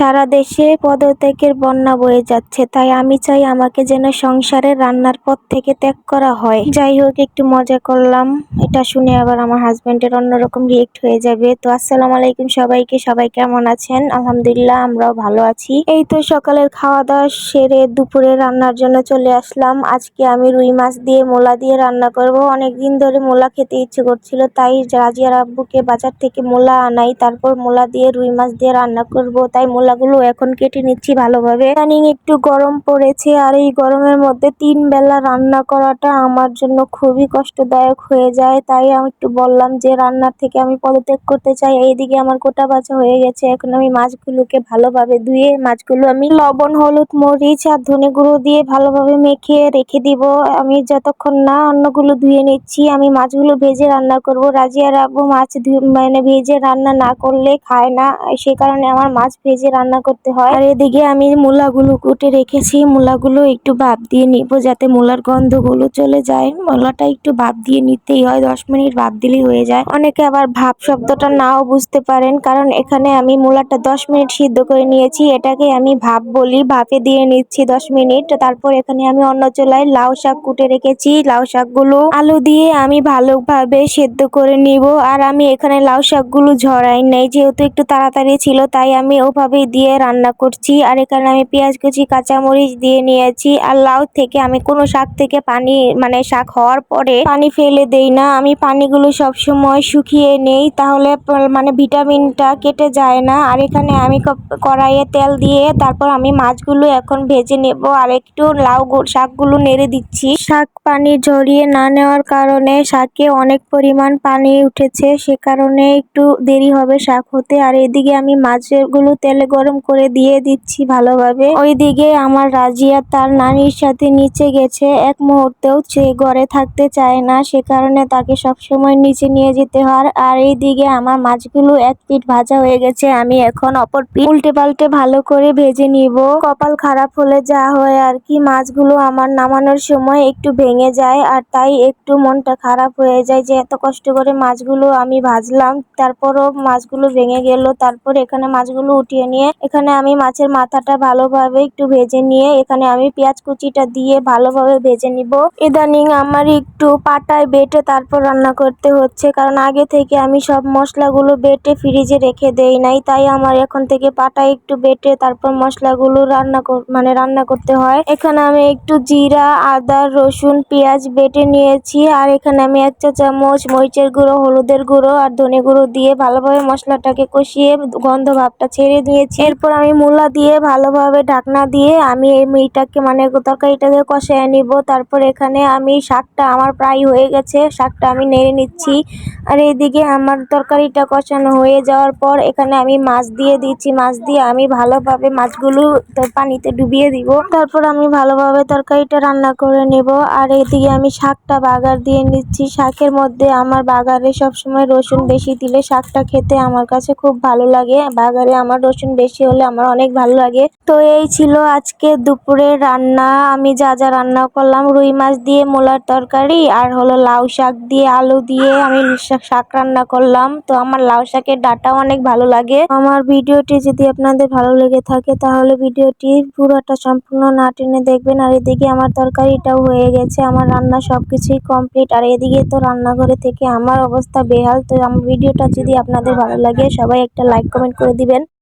সারা দেশে পদত্যাগের বন্যা বয়ে যাচ্ছে, তাই আমি চাই আমাকে যেন সংসারের রান্নার পথ থেকে ত্যাগ করা হয়। যাই হোক, একটু মজা করলাম। এটা শুনে আবার আমার হাজব্যান্ডের অন্যরকম রিয়েক্ট হয়ে যাবে। তো আসসালামু আলাইকুম সবাইকে, সবাই কেমন আছেন? আলহামদুলিল্লাহ, আমরাও ভালো আছি। এই তো সকালের খাওয়া দাওয়া সেরে দুপুরে রান্নার জন্য চলে আসলাম। আজকে আমি রুই মাছ দিয়ে মোলা দিয়ে রান্না করব। অনেক দিন ধরে মোলা খেতে ইচ্ছে করছিল, তাই রাজিয়ার আব্বুকে বাজার থেকে মোলা আনাই, তারপর মোলা দিয়ে রুই মাছ দিয়ে রান্না করব। তাই মোলাগুলো এখন কেটে নিচ্ছি ভালোভাবে। ইদানিং একটু গরম পড়েছে আর এই গরমের মধ্যে তিন বেলা রান্না করাটা আমার জন্য খুবই কষ্টদায়ক হয়ে যায়। তাই আমি একটু বললাম যে রান্নার থেকে আমি পদত্যাগ করতে চাই। এইদিকে আমার কোটা বাছা হয়ে গেছে। এখন আমি মাছগুলোকে ভালোভাবে ধুয়ে মাছগুলো আমি লবণ, হলুদ, মরিচ আর ধনে গুঁড়ো দিয়ে ভালোভাবে মেখে রেখে দিব। আমি যতক্ষণ না অন্যগুলো ধুয়ে নিচ্ছি, আমি মাছগুলো ভেজে রান্না করব। রাজিয়া আব্বু মাছ মানে ভেজে রান্না না করলে খায় না। সে কারণে আমার মাছ ভেজে রান্না করতে হয়। আর এদিকে আমি মূলাগুলো কুটে রেখেছি। মূলাগুলো একটু ভাপ দিয়ে নিব যাতে মূলার গন্ধগুলো চলে যায়। মূলাটা একটু ভাপ দিয়ে নিতেই হয়। দশ মিনিট ভাপ দিলেই হয়ে যায়। অনেকে আবার ভাপ শব্দটা নাও বুঝতে পারেন। কারণ এখানে আমি মূলাটা দশ মিনিট সিদ্ধ করে নিয়েছি। এটাকে আমি ভাপ বলি। ভাপে দিয়ে নিচ্ছি দশ মিনিট। তারপর এখানে আমি অন্য চুলায় লাউ শাক কুটে রেখেছি। লাউ শাকগুলো আলু দিয়ে আমি ভালোভাবে সেদ্ধ করে নিব। আর আমি এখানে লাউ শাকগুলো ঝরাই নেই। যেহেতু একটু তাড়াতাড়ি ছিল, তাই আমি ওভাবেই দিয়ে রান্না করছি আর এখানে আমি পেঁয়াজ কুচি, কাঁচামরিচ দিয়ে নিয়েছি। আর লাউ থেকে আমি কোনো শাক থেকে পানি মানে শাক হওয়ার পরে পানি ফেলে দেই না। আমি পানিগুলো সব সময় শুকিয়ে নেই, তাহলে মানে ভিটামিনটা কেটে যায় না। আর এখানে আমি কড়াইয়ে তেল দিয়ে তারপর আমি মাছগুলো এখন ভেজে নেব আর একটু লাউ শাকগুলো নেড়ে দিচ্ছি। শাক পানি ঝরিয়ে না নেওয়ার কারণে শাকে অনেক পরিমাণ পানি উঠেছে, সে কারণে একটু দেরি হবে শাক হতে। আর এদিকে আমি মাছগুলো তেলে গরম করে দিয়ে দিচ্ছি ভালোভাবে। ওইদিকে আমার রাজিয়া তার নানির সাথে নিচে গেছে। এক মুহূর্তেও সে ঘরে থাকতে চায় না, সে কারণে তাকে সবসময় নিচে নিয়ে যেতে হয়। আর এইদিকে আমার মাছগুলো এক পিঠ ভাজা হয়ে গেছে, আমি এখন অপর পিঠ উল্টে পাল্টে ভালো করে ভেজে নিব। কপাল খারাপ হলে যা হয় আর কি, মাছগুলো আমার নামানোর সময় একটু ভেঙে যায় আর তাই একটু মনটা খারাপ হয়ে যায় যে এত কষ্ট করে মাছগুলো আমি ভাজলাম, তারপরও মাছগুলো ভেঙে গেল, তারপর এখানে মাছগুলো উঠিয়ে নিয়ে এখানে আমি মাছের মাথাটা ভালোভাবে একটু ভেজে নিয়ে এখানে আমি পেঁয়াজ কুচিটা দিয়ে ভালোভাবে ভেজে নিব। ইদানিং আমার একটু পাটায় বেটে তারপর রান্না করতে হচ্ছে, কারণ আগে থেকে আমি সব মশলাগুলো বেটে ফ্রিজে রেখে দেই নাই, তাই আমার এখন থেকে পাটায় একটু বেটে তারপর মশলাগুলো রান্না মানে রান্না করতে হয়। এখানে আমি একটু জিরা, আদা, রসুন, পেঁয়াজ বেটে নিয়েছি, আর এখানে আমি এক চা চামচ মরিচের গুঁড়ো, হলুদের গুঁড়ো আর ধনে গুঁড়ো দিয়ে ভালোভাবে মশলাটাকে কষিয়ে গন্ধ ভাবটা ছেড়ে দিয়েছি এরপর আমি মূলা দিয়ে ভালোভাবে ঢাকনা দিয়ে আমি এই মিটাকে মানে তরকারিটাকে কষায় নিব। তারপর এখানে আমি শাকটা আমার প্রায় হয়ে গেছে, শাকটা আমি নেড়ে নিচ্ছি। আর এইদিকে আমার তরকারিটা কষানো হয়ে যাওয়ার পর এখানে আমি মাছ দিয়ে দিচ্ছি। মাছ দিয়ে আমি ভালোভাবে মাছগুলো পানিতে ডুবিয়ে দিব। তারপর আমি ভালোভাবে তরকারিটা রান্না করে নেব। আর এদিকে আমি শাকটা বাগার দিয়ে নিচ্ছি। শাকের মধ্যে আমার বাগারে সবসময় রসুন বেশি দিলে শাকটা খেতে আমার কাছে খুব ভালো লাগে। বাগারে আমার রসুন বেশি হলে আমার অনেক ভালো লাগে। তো এই ছিল আজকে দুপুরের রান্না। আমি যা যা রান্না করলাম, রুই মাছ দিয়ে, মোলার তরকারি, আর হলো লাউ শাক দিয়ে, আলু দিয়ে আমি শাক রান্না করলাম। তো আমার লাউ শাকের ডাটা অনেক ভালো লাগে। আমার ভিডিওটি যদি আপনাদের ভালো লেগে থাকে, তাহলে ভিডিওটি পুরোটা সম্পূর্ণ না টেনে দেখবেন। আর এদিকে আমার তরকারিটাও হয়ে গেছে। আমার রান্না সবকিছুই কমপ্লিট আর এদিকে তো রান্নাঘরে থেকে আমার অবস্থা বেহাল। তো আমার ভিডিওটা যদি আপনাদের ভালো লাগে, সবাই একটা লাইক কমেন্ট করে দিবেন।